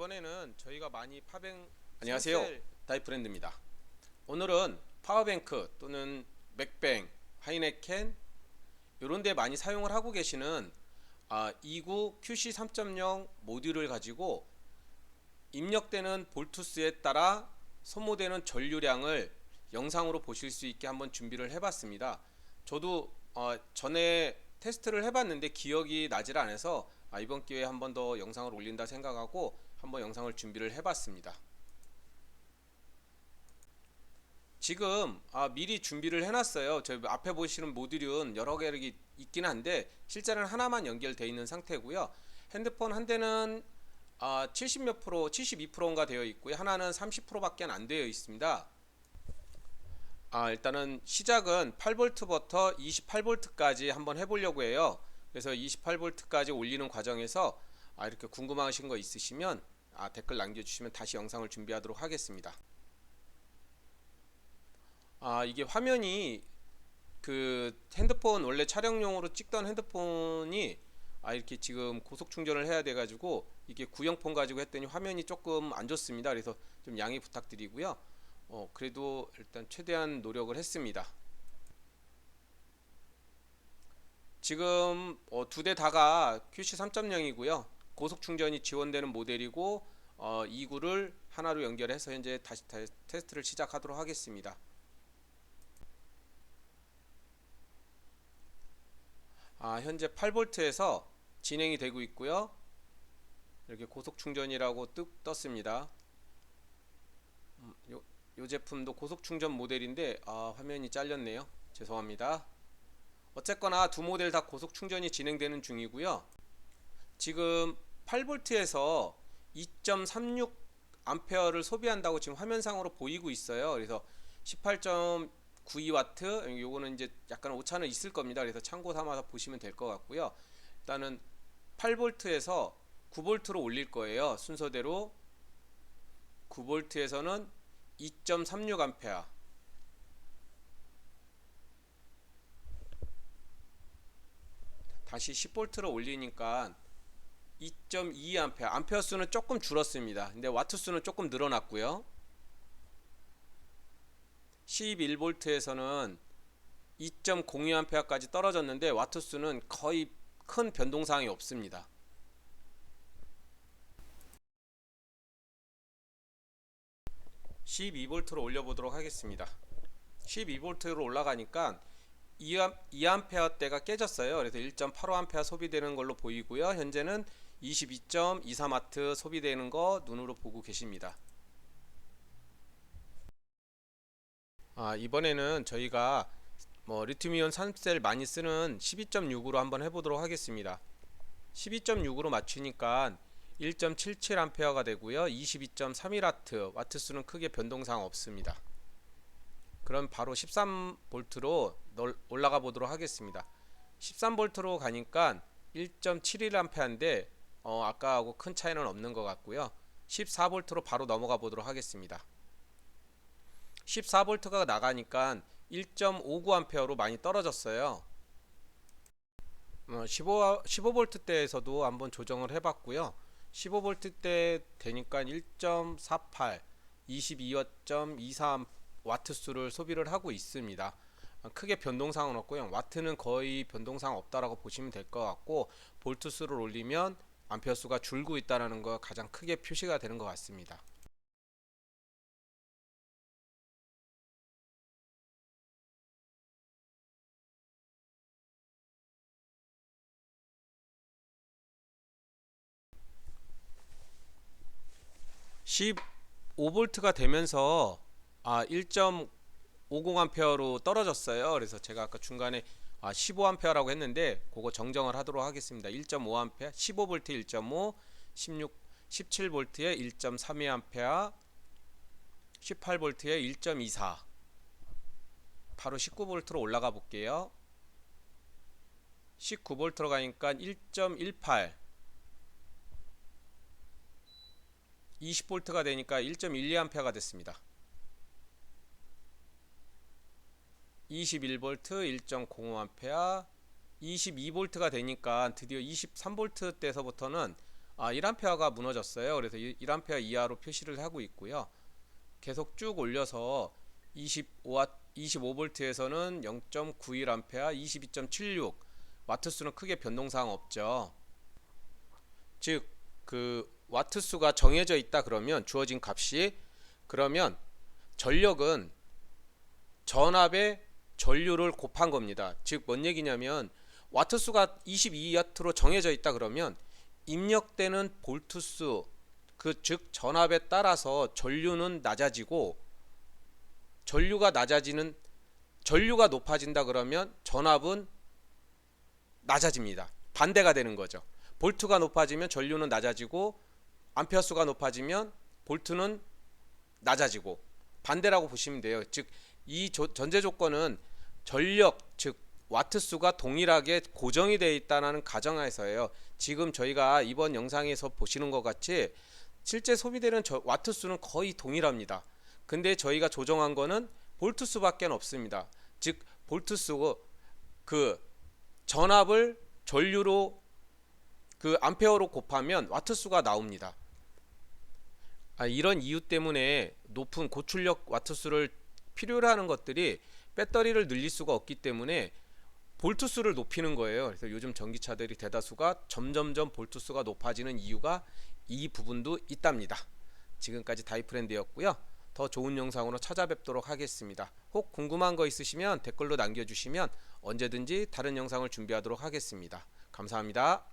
이번에는 저희가 많이 파뱅 안녕하세요. 다이프랜드입니다. 오늘은 파워뱅크 또는 맥뱅, 하이네켄 이런 데 많이 사용을 하고 계시는 아, 29 QC 3.0 모듈을 가지고 입력되는 볼투스에 따라 소모되는 전류량을 영상으로 보실 수 있게 한번 준비를 해봤습니다. 저도 어, 전에 테스트를 해봤는데 기억이 나질 않아서 아, 이번 기회에 한 번 더 영상을 올린다 생각하고 한번 영상을 준비를 해봤습니다. 지금 아, 미리 준비를 해놨어요. 저 앞에 보시는 모듈은 여러 개가 있긴 한데 실제로는 하나만 연결되어 있는 상태고요. 핸드폰 한 대는 아, 70몇 프로, 72%인가 되어 있고요. 하나는 30%밖에 안 되어 있습니다. 아, 일단은 시작은 8V부터 28V까지 한번 해보려고 해요. 그래서 28V까지 올리는 과정에서 아, 이렇게 궁금하신 거 있으시면 아, 댓글 남겨주시면 다시 영상을 준비하도록 하겠습니다. 아, 이게 화면이 그 핸드폰 원래 촬영용으로 찍던 핸드폰이 아 이렇게 지금 고속 충전을 해야 돼 가지고 이게 구형폰 가지고 했더니 화면이 조금 안 좋습니다. 그래서 좀 양해 부탁드리고요. 어 그래도 일단 최대한 노력을 했습니다. 지금 어, 두 대 다가 QC 3.0이고요. 고속 충전이 지원되는 모델이고 어, 2구를 하나로 연결해서 현재 다시 테- 테스트를 시작하도록 하겠습니다. 아, 현재 8V에서 진행이 되고 있고요. 이렇게 고속 충전이라고 뚝 떴습니다. 음, 요, 요 제품도 고속 충전 모델인데 아, 화면이 잘렸네요. 죄송합니다. 어쨌거나 두 모델 다 고속 충전이 진행되는 중이고요. 지금 8V에서 2.36 암페어를 소비한다고 지금 화면상으로 보이고 있어요. 그래서 18.92 와트 요거는 이제 약간 오차는 있을 겁니다. 그래서 참고 삼아서 보시면 될 것 같고요. 일단은 8V에서 9V로 올릴 거예요. 순서대로 9V에서는 2.36 암페어 다시 10V로 올리니까 2.2 암페어 수는 조금 줄었습니다. 근데 와트 수는 조금 늘어났고요. 11V에서는 2.02 암페어까지 떨어졌는데 와트 수는 거의 큰 변동사항이 없습니다. (12V로) 올려보도록 하겠습니다 (12V로) 올라가니까 2암페어대가 깨졌어요. 그래서 1.85A 소비되는 걸로 보이고요. 현재는 22.23W 소비되는 거 눈으로 보고 계십니다. 아, 이번에는 저희가 뭐 리튬이온 3셀 많이 쓰는 12.6으로 한번 해보도록 하겠습니다. 12.6으로 맞추니까 1.77A가 되고요. 22.31W 와트 수는 크게 변동사항 없습니다. 그럼 바로 13V로 올라가 보도록 하겠습니다. 13V로 가니까 1.71A인데 어, 아까하고 큰 차이는 없는 것 같고요. 14V로 바로 넘어가 보도록 하겠습니다. 14V가 나가니까 1.59A로 많이 떨어졌어요. 어, 15, 15V대에서도 한번 조정을 해봤고요. 15V대 되니까 1.48, 22.23 와트 수를 소비를 하고 있습니다. 크게 변동사항은 없고요. 와트는 거의 변동사항 없다라고 보시면 될 것 같고 볼트 수를 올리면 암페어 수가 줄고 있다라는 거 가장 크게 표시가 되는 것 같습니다. (15V가) 되면서 아 1.50A로 떨어졌어요. 그래서 제가 아까 중간에 아 15A라고 했는데 그거 정정을 하도록 하겠습니다. 1.5A, 15V 1.5, 16, 17V에 1.32A, 18V에 1.24. 바로 19V로 올라가 볼게요. 19V로 가니까 1.18 20V가 되니까 1.12A가 됐습니다. 21V 1.05A 22V가 되니까 드디어 23V 때서부터는 아, 1A가 무너졌어요. 그래서 1A 이하로 표시를 하고 있고요. 계속 쭉 올려서 25와 25V에서는 0.91A, 22.76 와트 수는 크게 변동사항 없죠. 즉 그 와트 수가 정해져 있다 그러면 주어진 값이 그러면 전력은 전압의 전류를 곱한 겁니다. 즉 뭔 얘기냐면 와트 수가 22와트로 정해져 있다 그러면 입력되는 볼트 수 그 즉 전압에 따라서 전류는 낮아지고 전류가 낮아지는 전류가 높아진다 그러면 전압은 낮아집니다. 반대가 되는 거죠. 볼트가 높아지면 전류는 낮아지고 암페어 수가 높아지면 볼트는 낮아지고 반대라고 보시면 돼요. 즉 이 전제 조건은 전력 즉 와트 수가 동일하게 고정이 되어 있다는 가정하에서예요. 지금 저희가 이번 영상에서 보시는 것 같이 실제 소비되는 저- 와트 수는 거의 동일합니다. 근데 저희가 조정한 거는 볼트 수밖에 없습니다. 즉 볼트 수그 전압을 전류로 그 암페어로 곱하면 와트 수가 나옵니다. 아, 이런 이유 때문에 높은 고출력 와트 수를 필요로 하는 것들이 배터리를 늘릴 수가 없기 때문에 볼트 수를 높이는 거예요. 그래서 요즘 전기차들이 대다수가 점점점 볼트 수가 높아지는 이유가 이 부분도 있답니다. 지금까지 다이프렌드였고요. 더 좋은 영상으로 찾아뵙도록 하겠습니다. 혹 궁금한 거 있으시면 댓글로 남겨주시면 언제든지 다른 영상을 준비하도록 하겠습니다. 감사합니다.